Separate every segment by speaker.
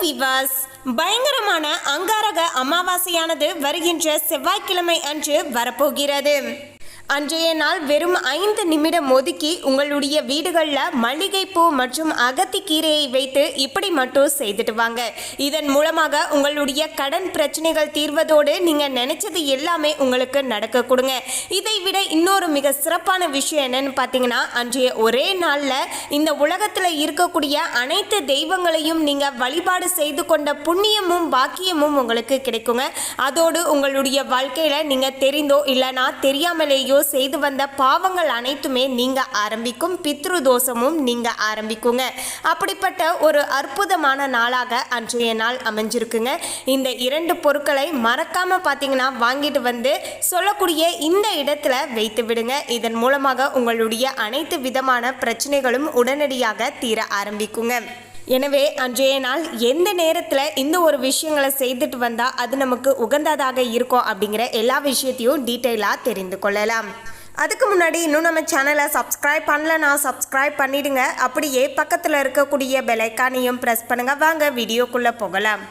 Speaker 1: விவாஸ் பயங்கரமான அங்காரக அமாவாசையானது வருகின்ற செவ்வாய்க்கிழமை அன்று வரப்போகிறது. அன்றைய நாள் வெறும் ஐந்து நிமிடம் ஒதுக்கி உங்களுடைய வீடுகளில் மல்லிகைப்பூ மற்றும் அகத்திக்கீரையை வைத்து இப்படி மட்டும் செய்துட்டு வாங்க. இதன் மூலமாக உங்களுடைய கடன் பிரச்சனைகள் தீர்வதோடு நீங்கள் நினைச்சது எல்லாமே உங்களுக்கு நடக்க கொடுங்க. இதை விட இன்னொரு மிக சிறப்பான விஷயம் என்னன்னு பார்த்தீங்கன்னா அன்றைய ஒரே நாளில் இந்த உலகத்தில் இருக்கக்கூடிய அனைத்து தெய்வங்களையும் நீங்கள் வழிபாடு செய்து கொண்ட புண்ணியமும் பாக்கியமும் உங்களுக்கு கிடைக்குங்க. அதோடு உங்களுடைய வாழ்க்கையில் நீங்கள் தெரிந்தோ இல்லைனா தெரியாமலேயோ செய்து வந்த பாவங்கள் அனைத்துமே நீங்க ஆரம்பிக்கும் பித்ரு தோஷமும் நீங்க ஆரம்பிக்குங்க. அப்படிப்பட்ட ஒரு அற்புதமான நாளாக அன்றைய நாள் அமைஞ்சிருக்குங்க. இந்த இரண்டு பொருட்களை மறக்காம பார்த்தீங்கன்னா வாங்கிட்டு வந்து சொல்லக்கூடிய இந்த இடத்துல வைத்து விடுங்க. இதன் மூலமாக உங்களுடைய அனைத்து விதமான பிரச்சனைகளும் உடனடியாக தீர ஆரம்பிக்குங்க. எனவே அன்றைய நாள் எந்த நேரத்தில் இந்த ஒரு விஷயங்களை செய்துட்டு வந்தால் அது நமக்கு உகந்ததாக இருக்கும் அப்படிங்கிற எல்லா விஷயத்தையும் டீட்டெயிலாக தெரிந்து கொள்ளலாம். அதுக்கு முன்னாடி இன்னும் நம்ம சேனலை சப்ஸ்கிரைப் பண்ணலனா சப்ஸ்கிரைப் பண்ணிடுங்க. அப்படியே பக்கத்தில் இருக்கக்கூடிய பெலைக்கானையும் ப்ரெஸ் பண்ணுங்கள் வாங்க வீடியோக்குள்ளே போகலாம்.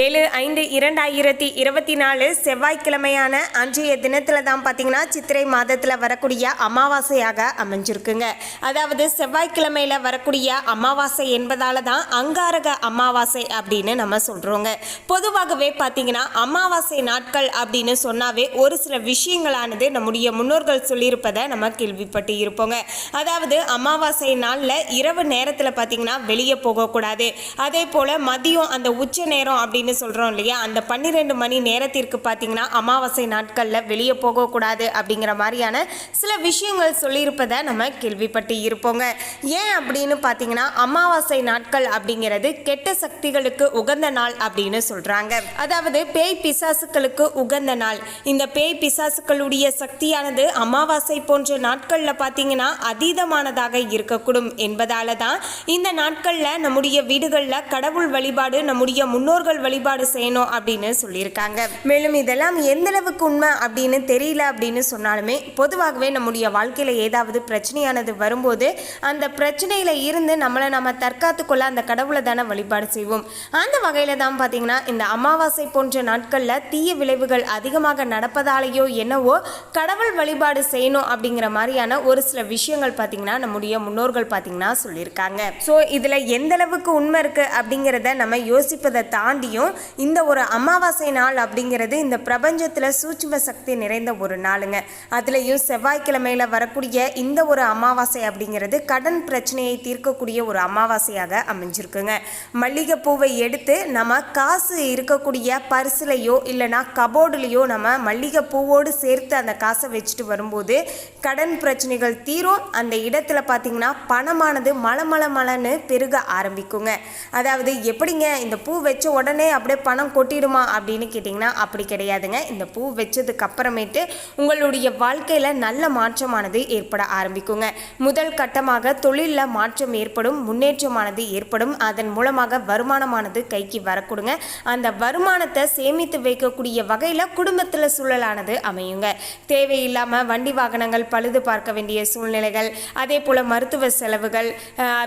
Speaker 1: ஏழு ஐந்து இரண்டாயிரத்தி இருபத்தி நாலு செவ்வாய்க்கிழமையான அன்றைய தினத்தில் தான் பார்த்தீங்கன்னா சித்திரை மாதத்தில் வரக்கூடிய அமாவாசையாக அமைஞ்சிருக்குங்க. அதாவது செவ்வாய்க்கிழமையில் வரக்கூடிய அமாவாசை என்பதால் தான் அங்காரக அமாவாசை அப்படின்னு நம்ம சொல்கிறோங்க பொதுவாகவே பார்த்தீங்கன்னா அமாவாசை நாட்கள் அப்படின்னு சொன்னாவே ஒரு சில விஷயங்களானது நம்முடைய முன்னோர்கள் சொல்லியிருப்பதை நம்ம கேள்விப்பட்டு இருப்போங்க. அதாவது அமாவாசை நாளில் இரவு நேரத்தில் பார்த்தீங்கன்னா வெளியே போகக்கூடாது. அதே போல் மதியம் அந்த உச்ச நேரம் அப்படின்னு சொல்கிறோம் இல்லையா? அந்த பன்னிரெண்டு மணி நேரத்திற்கு பார்த்தீங்கன்னா அமாவாசை நாட்களில் வெளியே போகக்கூடாது அப்படிங்கிற மாதிரியான சில விஷயங்கள் சொல்லியிருப்பதை நம்ம கேள்விப்பட்டு இருப்போங்க. ஏன் அப்படின்னு பார்த்தீங்கன்னா அமாவாசை நாட்கள் அப்படிங்கிறது கெட்ட சக்திகளுக்கு உகந்த நாள் அப்படின்னு சொல்கிறாங்க அதாவது பேய் பிசாசுக்களுக்கு உகந்த நாள். இந்த பேய் பிசாசுக்களுடைய சக்தியானது அமாவாசை போன்ற நாட்களில் பார்த்தீங்கன்னா அதீதமானதாக இருக்கக்கூடும் என்பதால தான் இந்த நாட்களில் நம்முடைய வீடுகளில் கடவுள் வழிபாடு நம்முடைய முன்னோர்கள் வழிபாடு செய்யணும் அப்படின்னு சொல்லியிருக்காங்க. மேலும் இதெல்லாம் எந்த அளவுக்கு உண்மை அப்படின்னு தெரியல அப்படின்னு சொன்னாலுமே பொதுவாகவே நம்முடைய வாழ்க்கையில் ஏதாவது பிரச்சனையானது வரும்போது அந்த பிரச்சனையில் இருந்து நம்மளை நம்ம தற்காத்து கொள்ள அந்த கடவுளை தானே வழிபாடு செய்வோம். அந்த வகையில் தான் பார்த்தீங்கன்னா இந்த அமாவாசை போன்ற நாட்களில் தீய விளைவுகள் அதிகமாக நடப்பதாலேயோ என்னவோ கடவுள் வழிபாடு செய்யணும் அப்படிங்கிற மாதிரியான ஒரு சில விஷயங்கள் பார்த்தீங்கன்னா நம்முடைய முன்னோர்கள் பார்த்தீங்கன்னா சொல்லியிருக்காங்க. ஸோ இதில் எந்த அளவுக்கு உண்மை இருக்குது அப்படிங்கிறத நம்ம யோசிப்பதை தாண்டி தாண்டியும் இந்த ஒரு அமாவாசை நாள் அப்படிங்கிறது இந்த பிரபஞ்சத்தில் சூட்சும சக்தி நிறைந்த ஒரு நாளுங்க. அதுலேயும் செவ்வாய்க்கிழமையில் வரக்கூடிய இந்த ஒரு அமாவாசை அப்படிங்கிறது கடன் பிரச்சனையை தீர்க்கக்கூடிய ஒரு அமாவாசையாக அமைஞ்சிருக்குங்க. மல்லிகைப்பூவை எடுத்து நம்ம காசு இருக்கக்கூடிய பர்சுலையோ இல்லைனா கபோர்டுலேயோ நம்ம மல்லிகைப்பூவோடு சேர்த்து அந்த காசை வச்சுட்டு வரும்போது கடன் பிரச்சனைகள் தீரும். அந்த இடத்துல பார்த்தீங்கன்னா பணமானது மலமள மலன்னு பெருக ஆரம்பிக்குங்க. அதாவது எப்படிங்க இந்த பூ வச்ச உடனே அப்படியே பணம் கொட்டிடுமா அப்படின்னு கேட்டிங்கன்னா அப்படி கிடையாதுங்க. இந்த பூ வச்சதுக்கு அப்புறமேட்டு உங்களுடைய வாழ்க்கையில் நல்ல மாற்றமானது ஏற்பட ஆரம்பிக்குங்க. முதல் கட்டமாக தொழிலில் மாற்றம் ஏற்படும் முன்னேற்றமானது ஏற்படும். அதன் மூலமாக வருமானமானது கைக்கு வரக்கூடுங்க. அந்த வருமானத்தை சேமித்து வைக்கக்கூடிய வகையில் குடும்பத்தில் சூழலானது அமையுங்க. தேவையில்லாமல் வண்டி வாகனங்கள் பழுது பார்க்க வேண்டிய சூழ்நிலைகள் அதே போல் மருத்துவ செலவுகள்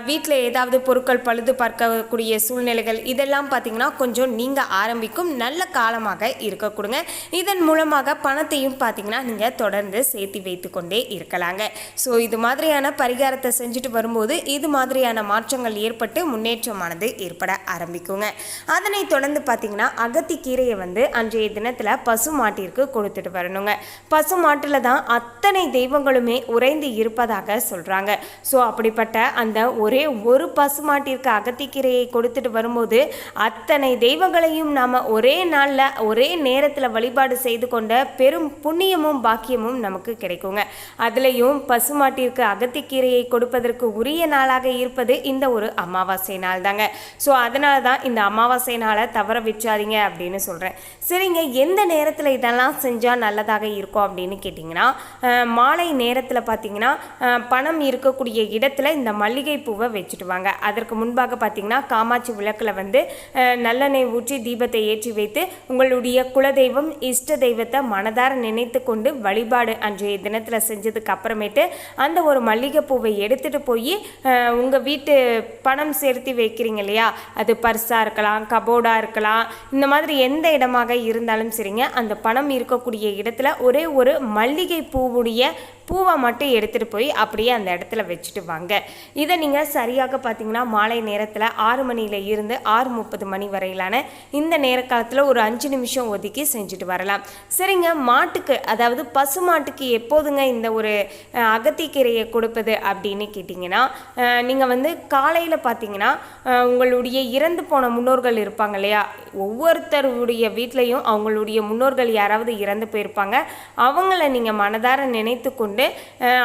Speaker 1: வீட்டில் ஏதாவது பொருட்கள் பழுது பார்க்கக்கூடிய சூழ்நிலைகள் இதெல்லாம் பார்த்தீங்கன்னா கொஞ்சம் நீங்கள் ஆரம்பிக்கும் நல்ல காலமாக இருக்க கொடுங்க. இதன் மூலமாக பணத்தையும் பார்த்தீங்கன்னா நீங்கள் தொடர்ந்து சேர்த்து வைத்து கொண்டே இருக்கலாங்க. ஸோ இது மாதிரியான பரிகாரத்தை செஞ்சுட்டு வரும்போது இது மாதிரியான மாற்றங்கள் ஏற்பட்டு முன்னேற்றமானது ஏற்பட ஆரம்பிக்குங்க. அதனை தொடர்ந்து பார்த்தீங்கன்னா அகத்திக்கீரையை வந்து அன்றைய தினத்தில் பசு மாட்டிற்கு கொடுத்துட்டு வரணுங்க. பசு மாட்டில் தான் அத்தனை தெய்வங்களுமே உறைந்து இருப்பதாக சொல்கிறாங்க ஸோ அப்படிப்பட்ட அந்த ஒரே ஒரு பசு மாட்டிற்கு அகத்திக்கீரையை கொடுத்துட்டு வரும்போது அத்தனை தெய்வங்களையும் நாம் ஒரே நாளில் ஒரே நேரத்தில் வழிபாடு செய்து கொண்ட பெரும் புண்ணியமும் பாக்கியமும் நமக்கு கிடைக்குங்க. அதுலேயும் பசுமாட்டிற்கு அகத்திக்கீரையை கொடுப்பதற்கு உரிய நாளாக இருப்பது இந்த ஒரு அமாவாசை நாள் தாங்க ஸோ அதனால தான் இந்த அமாவாசை நாளை தவற வச்சாதீங்க அப்படின்னு சொல்கிறேன் சரிங்க எந்த நேரத்தில் இதெல்லாம் செஞ்சால் நல்லதாக இருக்கும் அப்படின்னு கேட்டிங்கன்னா மாலை நேரத்தில் பார்த்தீங்கன்னா பணம் இருக்கக்கூடிய இடத்துல இந்த மல்லிகை பூவை வச்சுட்டு வாங்க. அதற்கு முன்பாக பார்த்தீங்கன்னா காமாட்சி விளக்கில் வந்து நல்லெண்ணெய் ஊற்றி தீபத்தை ஏற்றி வைத்து உங்களுடைய குலதெய்வம் இஷ்ட தெய்வத்தை மனதார நினைத்து கொண்டு வழிபாடு அன்றைய தினத்தில் செஞ்சதுக்கு அப்புறமேட்டு அந்த ஒரு மல்லிகைப்பூவை எடுத்துகிட்டு போய் உங்கள் வீட்டு பணம் சேர்த்து வைக்கிறீங்க இல்லையா? அது பர்ஸாக இருக்கலாம் கபோர்டாக இருக்கலாம் இந்த மாதிரி எந்த இடமாக இருந்தாலும் சரிங்க அந்த பணம் இருக்கக்கூடிய இடத்துல ஒரே ஒரு மல்லிகை பூவுடைய பூவை மட்டும் எடுத்துகிட்டு போய் அப்படியே அந்த இடத்துல வச்சுட்டு வாங்க. இதை நீங்கள் சரியாக பார்த்தீங்கன்னா மாலை நேரத்தில் ஆறு மணியில் இருந்து ஆறு முப்பது மணி வரையிலான இந்த நேர காலத்தில் ஒரு அஞ்சு நிமிஷம் ஒதுக்கி செஞ்சுட்டு வரலாம். சரிங்க மாட்டுக்கு அதாவது பசு மாட்டுக்கு எப்போதுங்க இந்த ஒரு அகத்திக்கீரையை கொடுப்பது அப்படின்னு கேட்டிங்கன்னா நீங்கள் வந்து காலையில் பார்த்தீங்கன்னா உங்களுடைய இறந்து போன முன்னோர்கள் இருப்பாங்க இல்லையா? ஒவ்வொருத்தருடைய வீட்லேயும் அவங்களுடைய முன்னோர்கள் யாராவது இறந்து போயிருப்பாங்க. அவங்கள நீங்கள் மனதார நினைத்து கொண்டு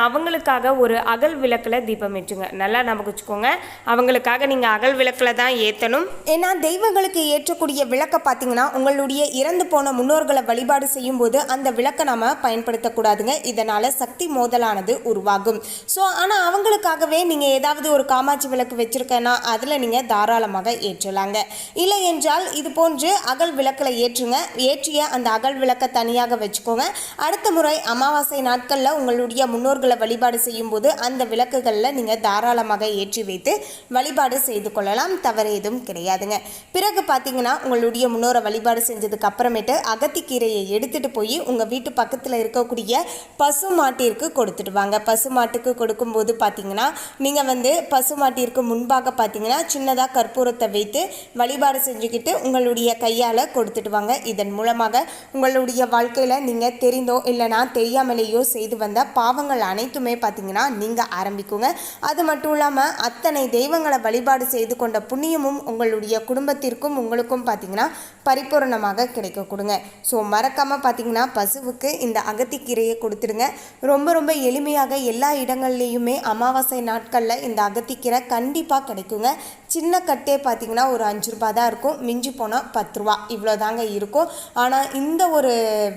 Speaker 1: அவங்களுக்காக ஒரு அகல் விளக்கில் தீபம் ஏற்றுங்க. நல்லா நமக்கு வச்சுக்கோங்க. அவங்களுக்காக நீங்கள் அகல் விளக்கில் தான் ஏற்றணும்
Speaker 2: ஏன்னா தெய்வங்களுக்கு ஏற்றக்கூடிய விளக்கை பார்த்தீங்கன்னா உங்களுடைய இறந்து போன முன்னோர்களை வழிபாடு செய்யும்போது அந்த விளக்கை நாம் பயன்படுத்தக்கூடாதுங்க. இதனால் சக்தி மோதலானது உருவாகும். ஸோ ஆனால் அவங்களுக்காகவே நீங்கள் ஏதாவது ஒரு காமாட்சி விளக்கு வச்சுருக்கேன்னா அதில் நீங்கள் தாராளமாக ஏற்றலாங்க. இல்லை என்றால் இது போன்று அகல் விளக்கில் ஏற்றுங்க. ஏற்றிய அந்த அகல் விளக்கை தனியாக வச்சுக்கோங்க. அடுத்த முறை அமாவாசை நாட்களில் உங்களுடைய முன்னோர்களை வழிபாடு செய்யும்போது அந்த விளக்குகளில் நீங்கள் தாராளமாக ஏற்றி வைத்து வழிபாடு செய்து கொள்ளலாம். தவறு எதுவும் கிடையாதுங்க. பிறகு பார்த்தீங்கன்னா உங்களுடைய முன்னோரை வழிபாடு செஞ்சதுக்கு அப்புறமேட்டு அகத்திக்கீரையை எடுத்துகிட்டு போய் உங்கள் வீட்டு பக்கத்தில் இருக்கக்கூடிய பசு மாட்டிற்கு கொடுத்துட்டு வாங்க. பசு மாட்டுக்கு கொடுக்கும்போது பார்த்தீங்கன்னா நீங்கள் வந்து பசு மாட்டிற்கு முன்பாக பார்த்தீங்கன்னா சின்னதாக கற்பூரத்தை வைத்து வழிபாடு செஞ்சுக்கிட்டு உங்களுடைய கையால் கொடுத்துட்டு வாங்க. இதன் மூலமாக உங்களுடைய வாழ்க்கையில் நீங்கள் தெரிந்தோ இல்லைனா தெரியாமலேயோ செய்து வந்த பாவங்கள் அனைத்துமே பார்த்தீங்கன்னா நீங்கள் ஆரம்பிக்குங்க. அது மட்டும் இல்லாமல் அத்தனை தெய்வங்களை வழிபாடு செய்து கொண்ட புண்ணியமும் உங்களுடைய குடும்பத்திற்கும் உங்களுக்கும் பார்த்தீங்கன்னா பரிபூரணமாக கிடைக்க கொடுங்க. ஸோ மறக்காமல் பார்த்தீங்கன்னா பசுவுக்கு இந்த அகத்திக்கீரையை கொடுத்துருங்க ரொம்ப ரொம்ப எளிமையாக எல்லா இடங்கள்லையுமே அமாவாசை நாட்களில் இந்த அகத்திக்கீரை கண்டிப்பாக கிடைக்குங்க. சின்ன கட்டே பார்த்தீங்கன்னா ஒரு அஞ்சு ரூபா தான் இருக்கும். மிஞ்சி போனால் பத்து ரூபா. இவ்வளோ தாங்க இருக்கும். ஆனால் இந்த ஒரு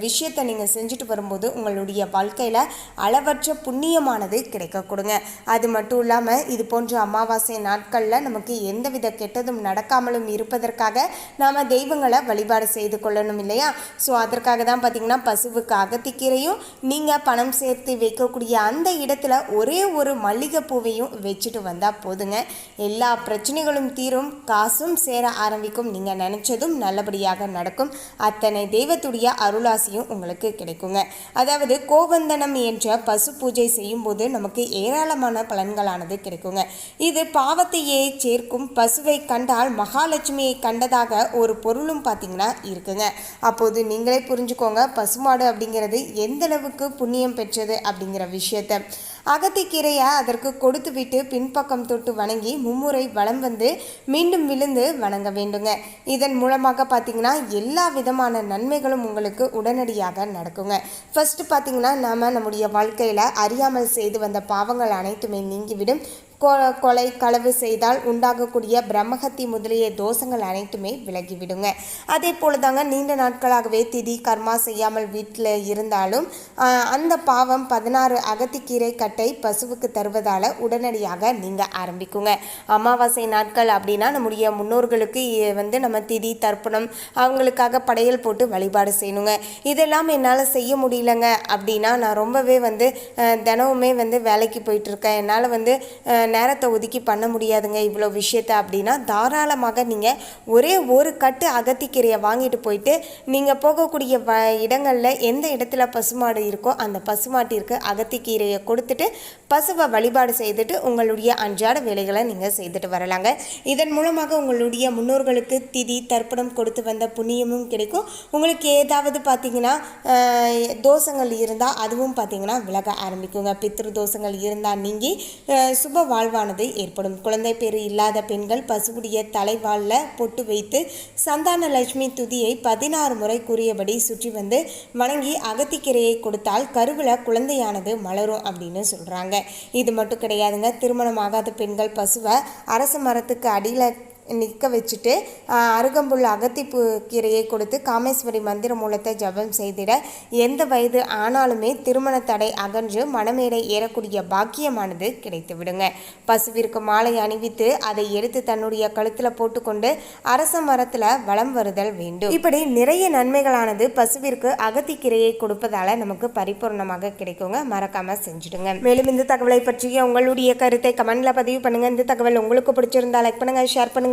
Speaker 2: விஷயத்தை நீங்கள் செஞ்சுட்டு வரும்போது உங்களுடைய வாழ்க்கையில் அளவற்ற புண்ணியமானது கிடைக்க கொடுங்க. அது மட்டும் இல்லாமல் இது போன்ற அமாவாசை நாட்களில் நமக்கு எந்தவித கெட்டதும் நடக்காமலும் இருப்பதற்காக நாம் தெய்வங்களை வழிபாடு செய்து கொள்ளணும் இல்லையா? ஸோ அதற்காக தான் பார்த்தீங்கன்னா பசுவுக்கு அகத்திக்கீரையும் நீங்கள் பணம் சேர்த்து வைக்கக்கூடிய அந்த இடத்துல ஒரே ஒரு மல்லிகைப்பூவையும் வச்சுட்டு வந்தால் போதுங்க. எல்லா பிரச்சனைகளும் தீரும் காசும் சேர ஆரம்பிக்கும். நீங்கள் நினச்சதும் நல்லபடியாக நடக்கும். அத்தனை தெய்வத்துடைய அருளாசியும் உங்களுக்கு கிடைக்குங்க. அதாவது கோவந்தனம் என்ற பசு பூஜை செய்யும்போது நமக்கு ஏராளமான பலன்களானது கிடைக்குங்க. இது பாவத்தையே சேர்க்கும். பசுவை கண்டால் மகாலட்சுமியை கண்டதாக ஒரு பொருளும் பார்த்தீங்கன்னா இருக்குங்க. அப்போது நீங்களே புரிஞ்சுக்கோங்க பசுமாடு அப்படிங்கிறது எந்த அளவுக்கு புண்ணியம் பெற்றது அப்படிங்கிற விஷயத்தை. அகத்திக்கீரையை அதற்கு கொடுத்து விட்டு பின்பக்கம் தொட்டு வணங்கி மும்முறை வளம் வந்து மீண்டும் விழுந்து வணங்க வேண்டுங்க. இதன் மூலமாக பார்த்தீங்கன்னா எல்லா விதமான நன்மைகளும் உங்களுக்கு உடனடியாக நடக்குங்க. ஃபர்ஸ்ட் பார்த்தீங்கன்னா நாம் நம்முடைய வாழ்க்கையில் அறியாமல் செய்து வந்த பாவங்கள் அனைத்துமே நீங்கிவிடும். கொலை களவு செய்தால் உண்டாகக்கூடிய பிரம்மஹத்தி முதலிய தோஷங்கள் அனைத்துமே விலகிவிடுங்க. அதே போல தாங்க நீண்ட நாட்களாகவே திதி கர்மா செய்யாமல் வீட்டில் இருந்தாலும் அந்த பாவம் பதினாறு அகத்திக்கீரை கட்டை பசுவுக்கு தருவதால் உடனடியாக நீங்கள் ஆரம்பிக்குங்க. அமாவாசை நாட்கள் அப்படின்னா நம்முடைய முன்னோர்களுக்கு வந்து நம்ம திதி தர்ப்பணம் அவங்களுக்காக படையல் போட்டு வழிபாடு செய்யணுங்க. இதெல்லாம் என்னால் செய்ய முடியலங்க அப்படின்னா நான் ரொம்பவே வந்து தினமுமே வந்து வேலைக்கு போயிட்டுருக்கேன் என்னால் வந்து நேரத்தை ஒதுக்கி பண்ண முடியாதுங்க இவ்வளோ விஷயத்த அப்படின்னா தாராளமாக நீங்கள் ஒரே ஒரு கட்டு அகத்திக்கீரையை வாங்கிட்டு போயிட்டு நீங்கள் போகக்கூடிய வ இடங்களில் எந்த இடத்துல பசுமாடு இருக்கோ அந்த பசுமாட்டிற்கு அகத்திக்கீரையை கொடுத்துட்டு பசுவை வழிபாடு செய்துட்டு உங்களுடைய அன்றாட வேலைகளை நீங்கள் செய்துட்டு வரலாங்க. இதன் மூலமாக உங்களுடைய முன்னோர்களுக்கு திதி தர்ப்பணம் கொடுத்து வந்த புண்ணியமும் கிடைக்கும். உங்களுக்கு ஏதாவது பார்த்தீங்கன்னா தோஷங்கள் இருந்தால் அதுவும் பார்த்தீங்கன்னா விலக ஆரம்பிக்குங்க. பித்ரு தோஷங்கள் இருந்தால் நீங்கி சுப வாழ்வானது ஏற்படும். குழந்தை பேறு இல்லாத பெண்கள் பசுவுடைய தலைவாளில் பொட்டு வைத்து சந்தான லட்சுமி துதியை பதினாறு முறை கூறியபடி சுற்றி வந்து வணங்கி அகத்திக்கீரையை கொடுத்தால் கருவில் குழந்தையானது மலரும் அப்படின்னு சொல்கிறாங்க இது மட்டும் கிடையாதுங்க. திருமணம் ஆகாத பெண்கள் பசுவை அரச மரத்துக்கு அடியில் நிற்க வச்சுட்டு ஆ, அருகம்புல் அகத்திப்பூ கீரையை கொடுத்து காமேஸ்வரி மந்திர மூலத்தை ஜபம் செய்திட எந்த வயது ஆனாலுமே திருமண தடை அகன்று மணமேடை ஏறக்கூடிய பாக்கியமானது கிடைத்து விடுங்க பசுவிற்கு மாலை அணிவித்து அதை எடுத்து தன்னுடைய கழுத்தில் போட்டுக்கொண்டு அரச மரத்தில் வலம் வருதல் வேண்டும். இப்படி நிறைய நன்மைகளானது பசுவிற்கு அகத்திக்கீரையை கொடுப்பதால நமக்கு பரிபூர்ணமாக கிடைக்குங்க. மறக்காம செஞ்சுடுங்க. மேலும் இந்த தகவலை பற்றிய உங்களுடைய கருத்தை கமெண்ட்ல பதிவு பண்ணுங்க. இந்த தகவல் உங்களுக்கு பிடிச்சிருந்தா லைக் பண்ணுங்க ஷேர் பண்ணுங்க.